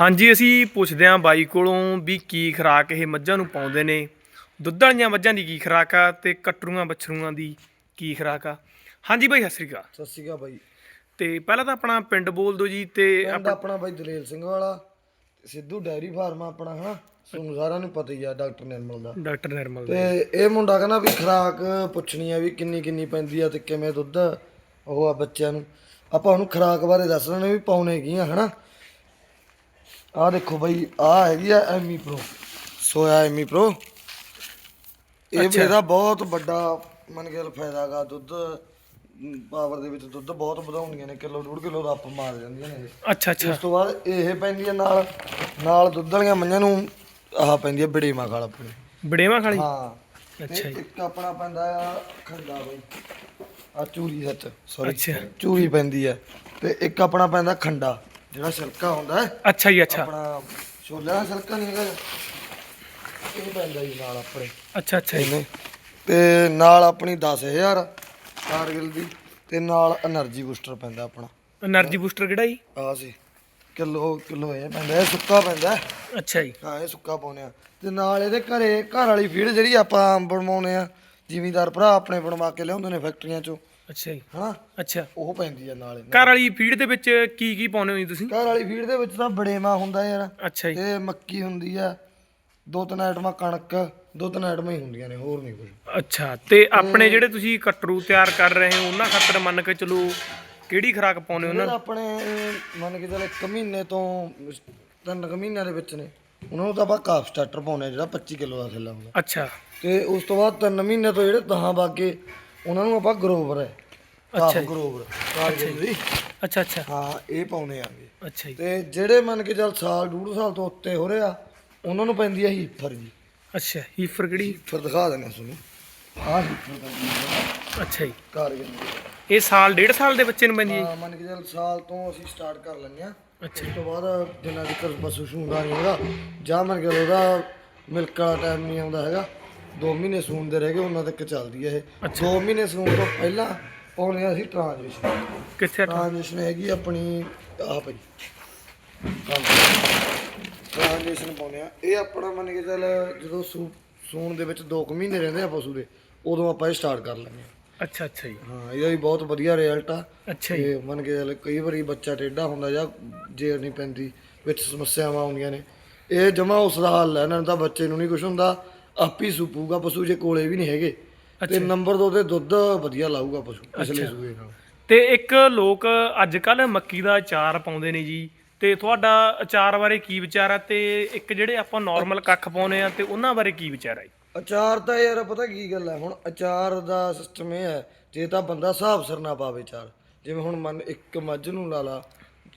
ਹਾਂਜੀ ਅਸੀਂ ਪੁੱਛਦੇ ਆਂ ਬਾਈ ਕੋਲੋਂ ਵੀ ਕੀ ਖੁਰਾਕ ਇਹ ਮੱਝਾਂ ਨੂੰ ਪਾਉਂਦੇ ਨੇ। ਦੁੱਧ ਵਾਲੀਆਂ ਮੱਝਾਂ ਦੀ ਕੀ ਖੁਰਾਕ ਆ ਤੇ ਕਟਰੂਆਂ ਬੱਛਰੂਆਂ ਦੀ ਕੀ ਖੁਰਾਕ ਆ? ਹਾਂਜੀ ਬਾਈ ਸਤਿ ਸ੍ਰੀ ਅਕਾਲ। ਸਤਿ ਸ਼੍ਰੀ ਅਕਾਲ ਬਾਈ। ਤੇ ਪਹਿਲਾਂ ਤਾਂ ਆਪਣਾ ਪਿੰਡ ਬੋਲ ਦਿਓ ਜੀ ਤੇ ਪਿੰਡ ਆਪਣਾ ਬਾਈ ਦਲੇਲ ਸਿੰਘ ਵਾਲਾ ਸਿੱਧੂ ਡੈਰੀ ਫਾਰਮ ਆ ਆਪਣਾ ਹਨਾ? ਤੁਹਾਨੂੰ ਸਾਰਿਆਂ ਨੂੰ ਪਤਾ ਹੀ ਆ ਡਾਕਟਰ ਨਿਰਮਲ ਦਾ। ਡਾਕਟਰ ਨਿਰਮਲ ਦਾ। ਤੇ ਇਹ ਮੁੰਡਾ ਕਹਿੰਦਾ ਵੀ ਖਰਾਕ ਪੁੱਛਣੀ ਆ ਵੀ ਕਿੰਨੀ ਕਿੰਨੀ ਪੈਂਦੀ ਆ ਤੇ ਕਿਵੇਂ ਦੁੱਧ ਉਹ ਆ ਬੱਚਿਆਂ ਨੂੰ। ਆਪਾਂ ਉਹਨੂੰ ਖਰਾਕ ਬਾਰੇ ਦੱਸ ਰਹੇ ਨੇ ਵੀ ਪਾਉਣੇ ਕੀ ਆ ਹਨਾ? ਆਹ ਦੇਖੋ ਬਾਈ ਆਹ ਹੈਗੀ ਆ Ami pro soya Ami pro ਇਹ ਵੀ ਇਹਦਾ ਬਹੁਤ ਵੱਡਾ ਮਨ ਕੇ ਫਾਇਦਾ ਗਾ। ਦੁੱਧ ਪਾਵਰ ਦੇ ਵਿੱਚ ਦੁੱਧ ਬਹੁਤ ਵਧਾਉਂਦੀਆਂ ਨੇ। ਕਿਲੋ ਡੂਢ ਕਿਲੋ ਦਾ ਮਾਰ ਜਾਂਦੀਆਂ ਨੇ ਇਹ। ਅੱਛਾ ਅੱਛਾ। ਉਸ ਤੋਂ ਬਾਅਦ ਇਹ ਪੈਂਦੀ ਆ ਨਾਲ ਨਾਲ ਦੁੱਧ ਵਾਲੀਆਂ ਮੱਝਾਂ ਨੂੰ ਆਹ ਪੈਂਦੀ ਆ ਬੜੇਮਾ ਖਾਲ ਆਪਣੀ। ਬੜੇਵਾ ਖਾਲੀ ਹਾਂ? ਅੱਛਾ ਤੇ ਇੱਕ ਆਪਣਾ ਪੈਂਦਾ ਆ ਖੰਡਾ ਬਈ। ਆ ਚੂਰੀ ਸੱਚ ਸੌਰੀ ਅੱਛਾ। ਚੂਰੀ ਪੈਂਦੀ ਆ। ਤੇ ਇੱਕ ਆਪਣਾ ਪੈਂਦਾ ਖੰਡਾ। ਜਿਹੜਾ ਛਿਲਕਾ ਹੁੰਦਾ ਹੈ ਅੱਛਾ ਜੀ ਅੱਛਾ। ਆਪਣਾ ਛੋਲਿਆਂ ਦਾ ਛਿਲਕਾ ਨਹੀਂ ਹੈਗਾ। ਇਹ ਪੈਂਦਾ ਜੀ ਨਾਲ ਆਪਣੇ। ਅੱਛਾ ਅੱਛਾ ਇਹਨੇ। ਤੇ ਨਾਲ ਆਪਣੀ 10000 ਕਾਰਗਿਲ ਦੀ ਤੇ ਨਾਲ એનર્ਜੀ ਬੂਸਟਰ ਪੈਂਦਾ ਆਪਣਾ। એનર્ਜੀ ਬੂਸਟਰ ਕਿਹੜਾ ਜੀ? ਆ ਸੀ। ਕਿਲੋ ਕਿਲੋ ਇਹ ਪੈਂਦਾ ਇਹ ਸੁੱਕਾ ਪੈਂਦਾ। ਅੱਛਾ ਜੀ। ਹਾਂ ਇਹ ਸੁੱਕਾ ਪਾਉਨੇ ਆ। ਤੇ ਨਾਲ ਇਹਦੇ ਘਰੇ ਘਰ ਵਾਲੀ ਫੀਡ ਜਿਹੜੀ ਆਪਾਂ ਬਣਵਾਉਨੇ ਆ ਜ਼ਿਮੀਂਦਾਰ ਭਰਾ ਆਪਣੇ ਬਣਵਾ ਕੇ ਲਿਆਉਂਦੇ ਨੇ ਫੈਕਟਰੀਆਂ ਚੋਂ। ਅੱਛਾ ਜੀ। ਹਨਾ? ਅੱਛਾ। ਉਹ ਪੈਂਦੀ ਆ ਨਾਲ। ਘਰ ਵਾਲੀ ਫੀਡ ਦੇ ਵਿੱਚ ਕੀ ਕੀ ਪਾਉਂਦੇ ਹੋ ਜੀ ਤੁਸੀਂ? ਘਰ ਵਾਲੀ ਫੀਡ ਦੇ ਵਿੱਚ ਤਾਂ ਬੜੇਮਾ ਹੁੰਦਾ ਯਾਰ। ਅੱਛਾ ਜੀ। ਤੇ ਮੱਕੀ ਹੁੰਦੀ ਆ ਦੋ ਤਿੰਨ ਆਈਟਮਾਂ ਕਣਕ ਦੋ ਤਿੰਨ ਆਈਟਮਾਂ ਹੀ ਹੁੰਦੀਆਂ ਨੇ ਹੋਰ ਨਹੀਂ ਕੁਝ ਅੱਛਾ ਤੇ ਆਪਣੇ ਜਿਹੜੇ ਤੁਸੀਂ ਕਟਰੂ ਤਿਆਰ ਕਰ ਰਹੇ ਹੋ ਉਹਨਾਂ ਖਾਤਰ ਮੰਨ ਕੇ ਚਲੋ ਕਿਹੜੀ ਖੁਰਾਕ ਪਾਉਂਦੇ ਹੋ ਉਹਨਾਂ ਉਹਨਾਂ ਆਪਣੇ ਮੰਨ ਕੇ ਚੱਲ ਇੱਕ ਮਹੀਨੇ ਤੋਂ ਤਿੰਨ ਕੁ ਮਹੀਨਿਆਂ ਦੇ ਵਿੱਚ ਨੇ। ਉਹਨਾਂ ਨੂੰ ਤਾਂ ਆਪਾਂ ਕਾਫ ਸਟਾਰਟਰ ਪਾਉਨੇ ਆ ਜਿਹੜਾ 25 ਕਿਲੋ ਦਾ ਥੱਲੇ ਹੁੰਦਾ। ਅੱਛਾ। ਤੇ ਉਸ ਤੋਂ ਬਾਅਦ ਤਿੰਨ ਮਹੀਨੇ ਤੋਂ ਜਿਹੜੇ ਦਹਾਂ ਬਾਗੇ ਉਹਨਾਂ ਨੂੰ ਆਪਾਂ ਗਰੋਵਰ ਹੈ। ਅੱਛਾ ਜੀ। ਗਰੋਵਰ ਕਾਰਗਿਲ ਦੀ ਅੱਛਾ ਅੱਛਾ ਹਾਂ ਇਹ ਪਾਉਨੇ ਆਗੇ ਅੱਛਾ ਜੀ। ਤੇ ਜਿਹੜੇ ਮੰਨ ਕੇ ਚੱਲ ਸਾਲ ਡੂਢ ਸਾਲ ਤੋਂ ਉੱਤੇ ਹੋ ਰਿਹਾ ਉਹਨਾਂ ਨੂੰ ਪੈਂਦੀ ਹੈ ਹੀਫਰ ਜੀ। ਅੱਛਾ ਹੀਫਰ ਕਿਹੜੀ? ਫਿਰ ਦਿਖਾ ਦਿੰਦੇ ਤੁਹਾਨੂੰ। ਆਹ ਹੀਫਰ ਹੈ ਅੱਛਾ ਜੀ। ਕਾਰਗਿਲ ਦੀ ਇਹ ਸਾਲ ਡੇਢ ਸਾਲ ਦੇ ਬੱਚੇ ਨੂੰ ਪੈਂਦੀ ਹੈ? ਹਾਂ ਮੰਨ ਕੇ ਚੱਲ ਸਾਲ ਤੋਂ ਅਸੀਂ ਸਟਾਰਟ ਕਰ ਲੈਂਦੇ ਆ ਅੱਛਾ ਉਸ ਤੋਂ ਬਾਅਦ ਜਿੰਨਾ ਚਿਰ ਪਸ਼ੂ ਸੂੰਦਾ ਨਹੀਂ ਹੈਗਾ ਜਾਂ ਮੰਨ ਕੇ ਚੱਲ ਉਹਦਾ ਮਿਲਕ ਵਾਲਾ ਟਾਈਮ ਨਹੀਂ ਆਉਂਦਾ ਹੈਗਾ 2 ਮਹੀਨੇ ਸੂਣਦੇ ਰਹਿ ਗਏ ਉਹਨਾਂ ਤੱਕ ਚੱਲਦੀ ਹੈ ਇਹ। 2 ਮਹੀਨੇ ਸੂਣ ਤੋਂ ਪਹਿਲਾਂ ਪਾਉਣੇ ਆ ਅਸੀਂ ਟ੍ਰਾਂਜਿਸ਼ਨ ਕਿੱਥੇ ਆ? ਟ੍ਰਾਂਜਿਸ਼ਨ ਹੈਗੀ ਆਪਣੀ ਆਹ ਭਾਈ ਟ੍ਰਾਂਜਿਸ਼ਨ ਪਾਉਣੇ ਆ। ਇਹ ਆਪਣਾ ਮੰਨ ਕੇ ਚੱਲ ਜਦੋਂ ਸੂ ਸੂਣ ਦੇ ਵਿੱਚ 2 ਮਹੀਨੇ ਰਹਿੰਦੇ ਆ ਪਸ਼ੂ ਦੇ ਉਦੋਂ ਆਪਾਂ ਇਹ ਸਟਾਰਟ ਕਰ ਲੈਂਦੇ ਆ। ਅੱਛਾ ਅੱਛਾ ਜੀ। ਹਾਂ ਇਹਦਾ ਵੀ ਬਹੁਤ ਵਧੀਆ ਰਿਜ਼ਲਟ ਆ। ਅੱਛਾ ਜੀ। ਮੰਨ ਕੇ ਚੱਲ ਕਈ ਵਾਰੀ ਬੱਚਾ ਟੇਢਾ ਹੁੰਦਾ ਜਾਂ ਜੇਰ ਨਹੀਂ ਪੈਂਦੀ ਵਿੱਚ ਸਮੱਸਿਆਵਾਂ ਆਉਂਦੀਆਂ ਨੇ। ਇਹ ਜਮਾ ਉਸ ਦਾ ਹੱਲ ਹੈ ਇਹਨਾਂ ਤਾਂ ਬੱਚੇ ਨੂੰ ਨਹੀਂ ਕੁਝ ਹੁੰਦਾ। ਆਪੀ ਸੁਪੂਗਾ ਪਸ਼ੂ ਜੇ ਕੋਲੇ ਵੀ ਨਹੀਂ ਹੈਗੇ। ਤੇ ਨੰਬਰ 2 ਤੇ ਦੁੱਧ ਵਧੀਆ ਲਾਊਗਾ ਪਸ਼ੂ ਪਿਛਲੇ ਸੂਏ ਨਾਲ। ਤੇ ਇੱਕ ਲੋਕ ਅੱਜ ਕੱਲ ਮੱਕੀ ਦਾ ਅਚਾਰ ਪਾਉਂਦੇ ਨੇ ਜੀ ਤੇ ਤੁਹਾਡਾ ਅਚਾਰ ਬਾਰੇ ਕੀ ਵਿਚਾਰ ਆ? ਤੇ ਇੱਕ ਜਿਹੜੇ ਆਪਾਂ ਨਾਰਮਲ ਕੱਖ ਪਾਉਨੇ ਆ ਤੇ ਉਹਨਾਂ ਬਾਰੇ ਕੀ ਵਿਚਾਰ ਆ ਜੀ? ਅਚਾਰ ਤਾਂ ਯਾਰ ਪਤਾ ਕੀ ਗੱਲ ਹੈ ਹੁਣ ਅਚਾਰ ਦਾ ਸਿਸਟਮ ਇਹ ਹੈ ਜੇ ਤਾਂ ਬੰਦਾ ਹਿਸਾਬ ਸਿਰ ਨਾ ਪਾਵੇ ਚਾਰ ਜਿਵੇਂ ਹੁਣ ਮੰਨ ਇੱਕ ਮੱਝ ਨੂੰ ਲਾ ਲਾ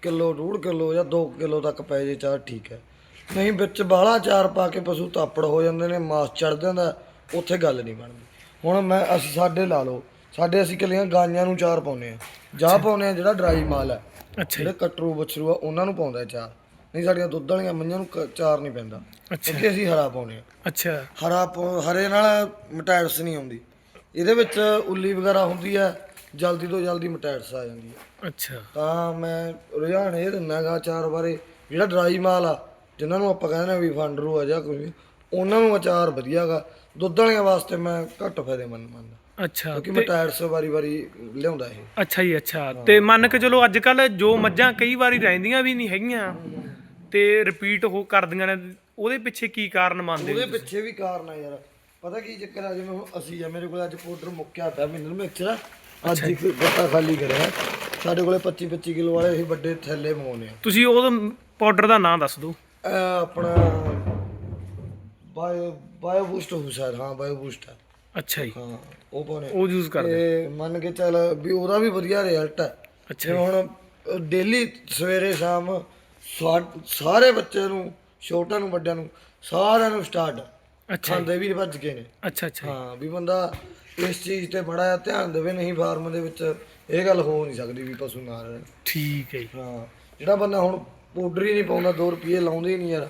ਕਿਲੋ ਡੂਢ ਕਿਲੋ ਜਾਂ 2 ਕਿਲੋ ਤੱਕ ਪੈ ਜੇ ਚਾਰ ਠੀਕ ਹੈ। ਨਹੀਂ ਵਿੱਚ ਬਾਹਲਾ ਚਾਰ ਪਾ ਕੇ ਪਸ਼ੂ ਤਾਪੜ ਹੋ ਜਾਂਦੇ ਨੇ ਮਾਸ ਚੜ ਜਾਂਦਾ ਉੱਥੇ ਗੱਲ ਨਹੀਂ ਬਣਦੀ। ਹੁਣ ਮੈਂ ਅਸੀਂ ਸਾਡੇ ਲਾ ਲਓ ਸਾਡੇ ਅਸੀਂ ਕੱਲੀਆਂ ਗਾਈਆਂ ਨੂੰ ਚਾਰ ਪਾਉਨੇ ਆ ਜਾਂ ਪਾਉਨੇ ਆ ਜਿਹੜਾ ਡਰਾਈ ਮਾਲ ਹੈ ਅੱਛਾ ਜਿਹੜੇ ਕਟਰੂ ਬਛਰੂ ਆ ਉਹਨਾਂ ਨੂੰ ਪਾਉਂਦਾ ਚਾਰ ਨਹੀਂ ਸਾਡੀਆਂ ਦੁੱਧ ਵਾਲੀਆਂ ਮੱਝਾਂ ਨੂੰ ਕ- ਚਾਰ ਨਹੀਂ ਪੈਂਦਾ। ਅੱਛਾ। ਕਿਉਂਕਿ ਅਸੀਂ ਹਰਾ ਪਾਉਨੇ ਆ ਅੱਛਾ। ਹਰਾ ਹਰੇ ਨਾਲ ਮਟੈਟਸ ਨਹੀਂ ਆਉਂਦੀ। ਇਹਦੇ ਵਿੱਚ ਉੱਲੀ ਵਗੈਰਾ ਹੁੰਦੀ ਹੈ ਜਲਦੀ ਤੋਂ ਜਲਦੀ ਮਟੈਟਸ ਆ ਜਾਂਦੀ ਹੈ। ਅੱਛਾ। ਤਾਂ ਮੈਂ ਰੁਝਾਨ ਇਹ ਦਿੰਨਾਗਾ ਚਾਰ ਬਾਰੇ ਜਿਹੜਾ ਡਰਾਈ ਮਾਲ ਆ ਜਿਨ੍ਹਾਂ ਨੂੰ ਆਪਾਂ ਕਹਿੰਦੇ ਨੇ ਵੀ ਫੰਡਰੂ ਆ ਜਾਂ ਕੁਝ ਵੀ ਉਹਨਾਂ ਨੂੰ ਅਚਾਰ ਵਧੀਆਗਾ ਦੁੱਧ ਵਾਲਿਆਂ ਵਾਸਤੇ ਮੈਂ ਘੱਟ ਫਾਇਦੇਮੰਦ ਮੰਨਦਾ। ਅੱਛਾ ਕਿਉਂਕਿ ਮਟੈਟਸ ਵਾਰੀ ਵਾਰੀ ਲਿਆਉਂਦਾ ਇਹ। ਅੱਛਾ ਜੀ ਅੱਛਾ। ਤੇ ਮੰਨ ਕੇ ਚਲੋ ਅੱਜ ਕੱਲ ਜੋ ਮੱਝਾਂ ਕਈ ਵਾਰੀ ਰਹਿੰਦੀਆਂ ਵੀ ਨਹੀਂ ਹੈਗੀਆਂ ਤੇ ਰਿਪੀਟ ਹੋ ਕਰਦੀਆਂ ਨੇ ਉਹਦੇ ਪਿੱਛੇ ਕੀ ਕਾਰਨ ਮੰਨਦੇ ਉਹਦੇ ਪਿੱਛੇ ਵੀ ਕਾਰਨ ਆ ਯਾਰ। ਪਤਾ ਕੀ ਚੱਕਰ ਆ ਜਿਵੇਂ ਹੁਣ ਅਸੀਂ ਆ ਮੇਰੇ ਕੋਲ ਅੱਜ ਪਾਊਡਰ ਮੁੱਕਿਆ ਪਿਆ ਮਿਨਰਲ ਮਿਕਸਚਰ ਅੱਜ ਇੱਕ ਗੱਟਾ ਖਾਲੀ ਕਰਿਆ। ਸਾਡੇ ਕੋਲੇ 25 25 ਕਿਲੋ ਵਾਲੇ ਅਸੀਂ ਵੱਡੇ ਥੈਲੇ ਮੰਗਾਉਨੇ ਆ। ਤੁਸੀਂ ਉਹ ਪਾਊਡਰ ਦਾ ਨਾਮ ਦੱਸ ਦਿਓ। ਆਪਣਾ ਬਾਇਓ ਬਾਇਓ ਬੂਸਟ ਹੋ ਸ਼ਾਇਦ ਹਾਂ ਬਾਇਓ ਬੂਸਟ ਹੈ ਅੱਛਾ ਜੀ। ਹਾਂ ਉਹ ਪਾਉਨੇ ਉਹ ਯੂਜ਼ ਕਰਦੇ। ਤੇ ਮੰਨ ਕੇ ਚੱਲ ਵੀ ਉਹਦਾ ਵੀ ਵਧੀਆ ਰਿਜ਼ਲਟ ਹੈ ਅੱਛਾ ਜਿਵੇਂ ਹੁਣ ਡੇਲੀ ਸਵੇਰੇ ਸ਼ਾਮ ਸਵਾ- ਸਾਰੇ ਬੱਚੇ ਨੂੰ ਛੋਟਿਆਂ ਨੂੰ ਵੱਡਿਆਂ ਨੂੰ ਸਾਰਿਆਂ ਨੂੰ ਸਟਾਰਟ ਅੱਛਾ ਖਾਂਦੇ ਵੀ ਭੱਜ ਗਏ ਨੇ। ਅੱਛਾ ਅੱਛਾ ਹਾਂ ਵੀ ਬੰਦਾ ਇਸ ਚੀਜ਼ ਤੇ ਬੜਾ ਧਿਆਨ ਦੇਵੇ ਨਹੀਂ ਫਾਰਮ ਦੇ ਵਿੱਚ ਇਹ ਗੱਲ ਹੋ ਨਹੀਂ ਸਕਦੀ ਵੀ ਪਸ਼ੂ ਨਾ ਰਹਿਣ। ਠੀਕ ਹੈ ਜੀ। ਹਾਂ ਜਿਹੜਾ ਬੰਦਾ ਹੁਣ ਪਾਊਡਰ ਹੀ ਨਹੀਂ ਪਾਉਂਦਾ 2 ਰੁਪਏ ਲਾਉਂਦੇ ਹੀ ਨਹੀਂ ਯਾਰ।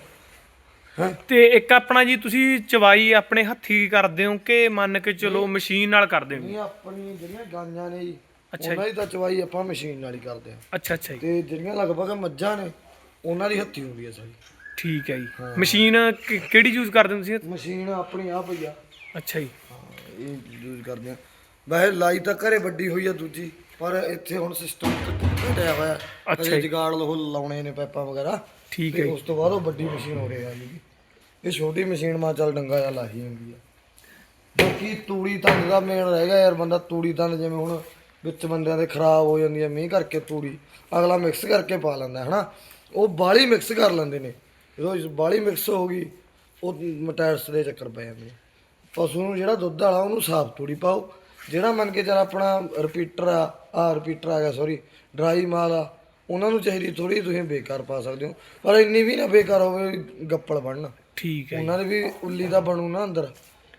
ਤੇ ਇੱਕ ਆਪਣਾ ਜੀ ਤੁਸੀਂ ਚਵਾਈ ਆਪਣੇ ਹੱਥੀ ਕਰਦੇ ਹੋ ਕਿ ਮੰਨ ਕੇ ਚਲੋ ਮਸ਼ੀਨ ਨਾਲ ਕਰਦੇ ਹੋ? ਨਹੀਂ ਆਪਣੀ ਜਿਹੜੀਆਂ ਗਾਈਆਂ ਨੇ ਜੀ ਉਹਨਾਂ ਦੀ ਤਾਂ ਚਵਾਈ ਆਪਾਂ ਮਸ਼ੀਨ ਨਾਲ ਹੀ ਕਰਦੇ ਆ ਅੱਛਾ ਅੱਛਾ ਜੀ। ਤੇ ਜਿਹੜੀਆਂ ਲਗਭਗ ਮੱਝਾਂ ਨੇ ਉਹਨਾਂ ਦੀ ਹੱਥੀ ਹੁੰਦੀ ਹੈ ਸਾਰੀ। ਠੀਕ ਹੈ ਜੀ। ਮਸ਼ੀਨ ਕਿ- ਕਿਹੜੀ ਯੂਜ਼ ਕਰਦੇ ਹੋ ਤੁਸੀਂ? ਮਸ਼ੀਨ ਆਪਣੀ ਆ ਪਈ ਆ। ਅੱਛਾ ਜੀ। ਹਾਂ, ਇਹ ਯੂਜ਼ ਕਰਦੇ ਆ ਵੈਸੇ ਲਾਈ ਤਾਂ ਘਰੇ ਵੱਡੀ ਹੋਈ ਆ ਦੂਜੀ ਪਰ ਇੱਥੇ ਹੁਣ ਸਿਸਟਮ ਘਟਿਆ ਹੋਇਆ ਅੱਛਾ ਜੀ। ਜਗਾੜ ਲੋ ਲਾਉਣੇ ਨੇ ਪੈਪਾਂ ਵਗੈਰਾ। ਠੀਕ ਹੈ ਉਸ ਤੋਂ ਬਾਅਦ ਉਹ ਵੱਡੀ ਮਸ਼ੀਨ ਹੋ ਰਹੀ ਆ ਜੀ ਇਹ ਛੋਟੀ ਮਸ਼ੀਨ ਮਾ ਚੱਲ ਡੰਗਾ ਜਾਂ ਲਾਹੀ ਹੁੰਦੀ ਆ। ਬਾਕੀ ਤੂੜੀ ਤੰਦ ਦਾ ਮੇਨ ਰਹਿ ਗਿਆ ਯਾਰ ਬੰਦਾ ਤੂੜੀ ਤੰਦ ਜਿਵੇਂ ਹੁਣ ਵਿੱਚ ਬੰਦਿਆਂ ਦੇ ਖਰਾਬ ਹੋ ਜਾਂਦੀ ਆ ਮੀਂਹ ਕਰਕੇ ਤੂੜੀ ਅਗਲਾ ਮਿਕਸ ਕਰਕੇ ਪਾ ਲੈਂਦਾ ਹਨਾ? ਉਹ ਬਾਲੀ ਮਿਕਸ ਕਰ ਲੈਂਦੇ ਨੇ। ਜਦੋਂ ਬਾਲੀ ਮਿਕਸ ਹੋ ਗਈ ਉਹ ਮਟੈਰਸ ਦੇ ਚੱਕਰ ਪੈ ਜਾਂਦੇ ਪਸ਼ੂ ਨੂੰ ਜਿਹੜਾ ਦੁੱਧ ਵਾਲਾ ਉਹਨੂੰ ਸਾਫ਼ ਤੂੜੀ ਪਾਓ। ਜਿਹੜਾ ਮੰਨ ਕੇ ਚੱਲ ਆਪਣਾ ਰਿਪੀਟਰ ਆ ਆ ਰਿਪੀਟਰ ਆ ਗਿਆ ਸੌਰੀ ਡਰਾਈ ਮਾਲ ਆ ਉਹਨਾਂ ਨੂੰ ਚਾਹੀਦੀ ਥੋੜੀ ਤੁਸੀਂ ਬੇਕਾਰ ਪਾ ਸਕਦੇ ਹੋ ਪਰ ਇੰਨੀ ਵੀ ਨਾ ਬੇਕਾਰ ਹੋਵੇ ਵੀ ਗੱਪਲ ਬਣਨ। ਠੀਕ ਹੈ ਜੀ। ਉਹਨਾਂ ਦੇ ਵੀ ਉੱਲੀ ਦਾ ਬਣੂ ਨਾ ਅੰਦਰ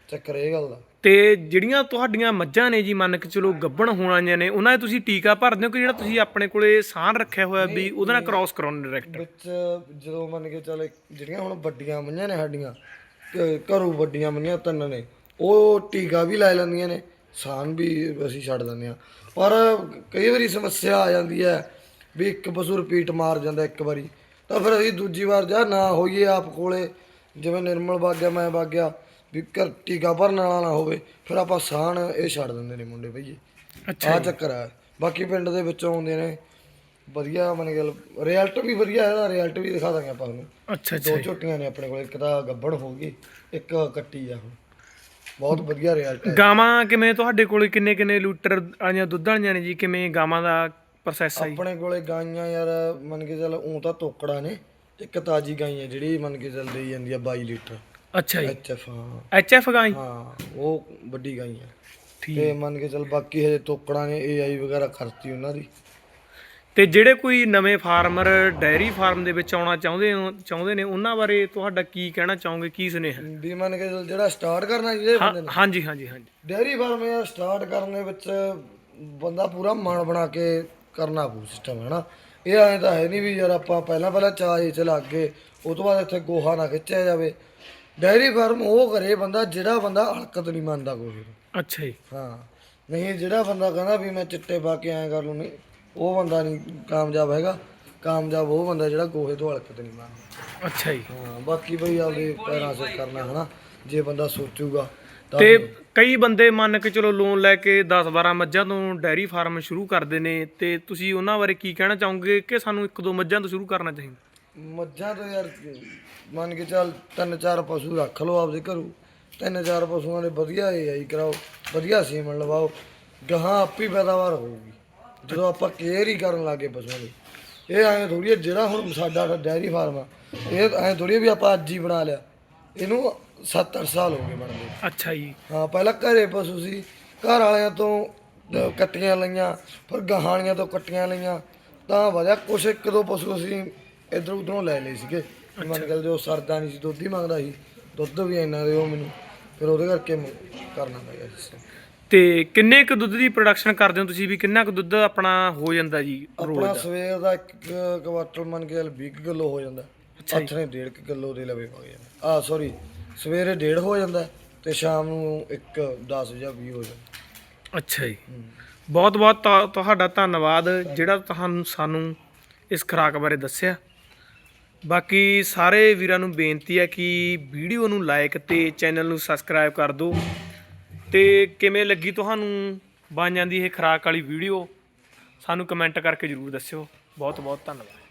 ਚੱਕਰ ਇਹ ਗੱਲ ਦਾ। ਤੇ ਜਿਹੜੀਆਂ ਤੁਹਾਡੀਆਂ ਮੱਝਾਂ ਨੇ ਜੀ ਮੰਨ ਕੇ ਚਲੋ ਗੱਭਣ ਹੋਣ ਨੇ ਉਹਨਾਂ 'ਤੇ ਤੁਸੀਂ ਟੀਕਾ ਭਰਦੇ ਹੋ ਕਿ ਜਿਹੜਾ ਤੁਸੀਂ ਆਪਣੇ ਕੋਲੇ ਸਾਨ ਰੱਖਿਆ ਹੋਇਆ ਵੀ ਉਹਦੇ ਨਾਲ ਕ੍ਰਾਸ ਕਰਾਉਣ ਡਾਇਰੈਕਟ ਵਿੱਚ ਜਦੋਂ ਮੰਨ ਕੇ ਚੱਲ ਜਿਹੜੀਆਂ ਹੁਣ ਵੱਡੀਆਂ ਮਈਆਂ ਨੇ ਸਾਡੀਆਂ ਘ- ਘਰੋਂ ਵੱਡੀਆਂ ਮਈਆਂ ਤਿੰਨ ਨੇ ਉਹ ਟੀਕਾ ਵੀ ਲੈ ਲੈਂਦੀਆਂ ਨੇ ਸਾਨ ਵੀ ਅਸੀਂ ਛੱਡ ਦਿੰਦੇ ਆ ਪਰ ਕਈ ਵਾਰੀ ਸਮੱਸਿਆ ਆ ਜਾਂਦੀ ਹੈ ਵੀ ਇੱਕ ਪਸ਼ੂ ਰਿਪੀਟ ਮਾਰ ਜਾਂਦਾ ਇੱਕ ਵਾਰੀ। ਤਾਂ ਫਿਰ ਅਸੀਂ ਦੂਜੀ ਵਾਰ ਜਾ ਨਾ ਹੋਈਏ ਆਪ ਕੋਲੇ ਜਿਵੇਂ ਨਿਰਮਲ ਵਗ ਗਿਆ ਮੈਂ ਵਗ ਗਿਆ ਵੀ ਘਰ ਟੀਕਾ ਭਰਨ ਵਾਲਾ ਨਾ ਹੋਵੇ ਫਿਰ ਆਪਾਂ ਸਾਨ ਇਹ ਛੱਡ ਦਿੰਦੇ ਨੇ ਮੁੰਡੇ ਭਈਏ ਅੱਛਾ ਆ ਚੱਕਰ ਆ। ਬਾਕੀ ਪਿੰਡ ਦੇ ਵਿੱਚੋਂ ਆਉਂਦੇ ਨੇ ਵਧੀਆ ਮਨ ਗੱਲ ਰਿਜ਼ਲਟ ਵੀ ਵਧੀਆ ਇਹਦਾ ਰਿਜ਼ਲਟ ਵੀ ਦਿਖਾ ਦਾਂਗੇ ਆਪਾਂ ਨੂੰ ਅੱਛਾ ਅੱਛਾ ਦੋ ਝੋਟੀਆਂ ਨੇ ਆਪਣੇ ਕੋਲ ਇੱਕ ਤਾਂ ਗੱਬੜ ਹੋ ਗਈ ਇੱਕ ਕੱਟੀ ਆ ਹੁਣ। ਬਹੁਤ ਵਧੀਆ ਰਿਜ਼ਲਟ ਹੈ। ਗਾਵਾਂ ਕਿਵੇਂ ਤੁਹਾਡੇ ਕੋਲੇ ਕਿੰਨੇ ਕਿੰਨੇ ਲੀਟਰ ਵਾਲੀਆਂ ਦੁੱਧ ਵਾਲੀਆਂ ਨੇ ਜੀ? ਕਿਵੇਂ ਗਾਵਾਂ ਦਾ ਪ੍ਰੋਸੈਸ ਹੈ ਆਪਣੇ ਕੋਲੇ ਗਾਈਆਂ ਯਾਰ ਮੰਨ ਕੇ ਚੱਲ ਉਂ ਤਾਂ ਤੋਕੜਾ ਨੇ ਇੱਕ ਤਾਜੀ ਗਾਈ ਹੈ ਜਿਹੜੀ ਮੰਨ ਕੇ ਚੱਲ ਦੇਈ ਜਾਂਦੀ ਆ 22 ਲੀਟਰ। ਅੱਛਾ ਜੀ। ਐਚਐਫ ਹਾਂ। ਐਚ ਐਫ ਗਾਂ ਜੀ? ਹਾਂ ਉਹ ਵੱਡੀ ਗਾਈ ਹੈ। ਠੀਕ। ਤੇ ਮੰਨ ਕੇ ਚੱਲ ਬਾਕੀ ਹਜੇ ਤੋਕੜਾ ਨੇ ਏਆਈ ਵਗੈਰਾ ਕਰਤੀ ਉਹਨਾਂ ਦੀ। ਤੇ ਜਿਹੜੇ ਕੋਈ ਨਵੇਂ ਫਾਰਮਰ ਡੈਰੀ ਫਾਰਮ ਦੇ ਵਿੱਚ ਆਉਣਾ ਚਾਹੁੰਦੇ ਚਾਹੁੰਦੇ ਨੇ ਉਹਨਾਂ ਬਾਰੇ ਤੁਹਾਡਾ ਕੀ ਕਹਿਣਾ ਚਾਹੋਗੇ ਕੀ ਸੁਨੇਹਾ? ਵੀ ਮੰਨ ਕੇ ਚੱਲ ਜਿਹੜਾ ਸਟਾਰਟ ਕਰਨਾ ਜਿਹੜੇ ਬੰਦੇ ਨੇ। ਹਾਂਜੀ ਹਾਂਜੀ ਹਾਂਜੀ। ਡੇਅਰੀ ਫਾਰਮ ਇਹ ਸਟਾਰਟ ਕਰਨ ਦੇ ਵਿੱਚ ਬੰਦਾ ਪੂਰਾ ਮਨ ਬਣਾ ਕੇ ਕਰਨਾ ਪਊ ਸਿਸਟਮ ਹੈ ਨਾ ਇਹ ਐਂ ਤਾਂ ਹੈ ਨਹੀਂ ਵੀ ਯਾਰ ਆਪਾਂ ਪਹਿਲਾਂ ਪਹਿਲਾਂ ਚਾਹੇ ਚ ਲੱਗ ਗਏ ਉਹ ਤੋਂ ਬਾਅਦ ਇੱਥੇ ਗੋਹਾ ਨਾ ਖਿੱਚਿਆ ਜਾਵੇ। ਡੇਅਰੀ ਫਾਰਮ ਉਹ ਕਰੇ ਬੰਦਾ ਜਿਹੜਾ ਬੰਦਾ ਹਲਕਤ ਨਹੀਂ ਮੰਨਦਾ ਕੋਈ ਵੀ। ਅੱਛਾ ਜੀ। ਹਾਂ। ਨਹੀਂ ਜਿਹੜਾ ਬੰਦਾ ਕਹਿੰਦਾ ਵੀ ਮੈਂ ਚਿੱਟੇ ਪਾ ਕੇ ਐਂ ਕਰ ਲੂ ਨਹੀਂ ਉਹ ਬੰਦਾ ਨਹੀਂ ਕਾਮਯਾਬ ਹੈਗਾ। ਕਾਮਯਾਬ ਉਹ ਬੰਦਾ ਜਿਹੜਾ ਗੋਹੇ ਤੋਂ ਹਲਕਤ ਨਹੀਂ ਮੰਨਦਾ। ਅੱਛਾ ਜੀ। ਹਾਂ ਬਾਕੀ ਬਈ ਆਪਦੇ ਪੈਰਾਂ ਸੇ ਕਰਨਾ ਹਨਾ? ਜੇ ਬੰਦਾ ਸੋਚੂਗਾ। ਤਾਂ ਕਈ ਬੰਦੇ ਮੰਨ ਕੇ ਚਲੋ ਲੋਨ ਲੈ ਕੇ 10 12 ਮੱਝਾਂ ਤੋਂ ਡੈਰੀ ਫਾਰਮ ਸ਼ੁਰੂ ਕਰਦੇ ਨੇ ਤੇ ਤੁਸੀਂ ਉਹਨਾਂ ਬਾਰੇ ਕੀ ਕਹਿਣਾ ਚਾਹੋਗੇ ਕਿ ਸਾਨੂੰ ਇੱਕ ਦੋ ਮੱਝਾਂ ਤੋਂ ਸ਼ੁਰੂ ਕਰਨਾ ਚਾਹੀਦਾ? ਮੱਝਾਂ ਤੋਂ ਯਾਰ ਮੰਨ ਕੇ ਚੱਲ ਤਿੰਨ ਚਾਰ ਪਸ਼ੂ ਰੱਖ ਲਓ ਆਪਦੇ ਘਰੋਂ। ਤਿੰਨ ਚਾਰ ਪਸ਼ੂਆਂ ਦੇ ਵਧੀਆ ਇਹ ਆਈ ਕਰਾਓ ਵਧੀਆ ਸੀਮਨ ਲਵਾਓ ਗਾਹਾਂ ਆਪੀ ਪੈਦਾਵਾਰ ਹੋਊਗੀ। ਜਦੋਂ ਆਪਾਂ ਕੇਅਰ ਹੀ ਕਰਨ ਲੱਗੇ ਪਸ਼ੂਆਂ ਦੀ। ਇਹ ਐਂ ਥੋੜੀ ਹੈ ਜਿਹੜਾ ਹੁਣ ਸਾਡਾ ਡੈਰੀ ਫਾਰਮ ਆ ਇਹ ਐਂ ਥੋੜੀ ਵੀ ਆਪਾਂ ਅੱਜ ਹੀ ਬਣਾ ਲਿਆ। ਇਹਨੂੰ 70 ਸਾਲ ਹੋ ਗਏ ਬਣਦੇ। ਅੱਛਾ ਜੀ। ਹਾਂ ਪਹਿਲਾਂ ਘਰੇ ਪਸ਼ੂ ਸੀ। ਘਰ ਵਾਲਿਆਂ ਤੋਂ ਅਹ, ਕੱਟੀਆਂ ਲਈਆਂ ਫਿਰ ਗਾਹਾਂ ਵਾਲੀਆਂ ਤੋਂ ਕੱਟੀਆਂ ਲਈਆਂ। ਤਾਂ ਵਧਿਆ ਕੁਛ ਇੱਕ ਦੋ ਪਸ਼ੂ ਅਸੀਂ ਇਧਰ ਉਧਰੋਂ ਲੈ ਲਏ ਸੀਗੇ। ਮੰਨ ਗੱਲ ਜੋ ਸਰਦਾ ਨਹੀਂ ਸੀ ਦੁੱਧ ਹੀ ਮੰਗਦਾ ਸੀ ਦੁੱਧ ਵੀ ਇੰਨਾ ਦਿਓ ਮੈਨੂੰ। ਫਿਰ ਉਹਦੇ ਕਰਕੇ ਮੈਂ ਕਰਨਾ ਪੈ ਗਿਆ। ਤੇ ਕਿੰਨੇ ਕੁ ਦੁੱਧ ਦੀ ਪ੍ਰੋਡਕਸ਼ਨ ਕਰਦੇ ਹੋ ਤੁਸੀਂ? ਵੀ ਕਿੰਨਾ ਕੁ ਦੁੱਧ ਆਪਣਾ ਹੋ ਜਾਂਦਾ ਜੀ ਰੋਜ਼ ਆਪਣਾ ਦਾ? ਸਵੇਰ ਦਾ ਇੱਕ ਕੁਆਟਰ ਮੰਨ ਕੇ ਚੱਲ 20 ਕਿਲੋ ਹੋ ਜਾਂਦਾ। ਹੱਥ ਨੇ 1.5 ਕਿਲੋ ਦੇ ਲਵੇ ਪਾ ਆ ਸੌਰੀ ਸਵੇਰੇ 1.5 ਹੋ ਜਾਂਦਾ ਤੇ ਸ਼ਾਮ ਨੂੰ 1 10 ਜਾਂ 20 ਹੋ ਜਾਂਦਾ ਅੱਛਾ ਜੀ। ਬਹੁਤ ਬਹੁਤ ਤੁਹਾ- ਤੁਹਾਡਾ ਧੰਨਵਾਦ ਜਿਹੜਾ ਤੁਹਾਨੂੰ ਸਾਨੂੰ ਇਸ ਖੁਰਾਕ ਬਾਰੇ ਦੱਸਿਆ। ਬਾਕੀ ਸਾਰੇ ਵੀਰਾਂ ਨੂੰ ਬੇਨਤੀ ਹੈ ਕਿ ਵੀਡੀਓ ਨੂੰ ਲਾਈਕ ਤੇ ਚੈਨਲ ਨੂੰ ਸਬਸਕ੍ਰਾਈਬ ਕਰ ਦਿਓ ਤੇ ਕਿਵੇਂ ਲੱਗੀ ਤੁਹਾਨੂੰ ਬਣ ਜਾਂਦੀ ਇਹ ਖੁਰਾਕ ਵਾਲੀ ਵੀਡੀਓ ਸਾਨੂੰ ਕਮੈਂਟ ਕਰਕੇ ਜਰੂਰ ਦੱਸਿਓ। ਬਹੁਤ ਬਹੁਤ ਧੰਨਵਾਦ।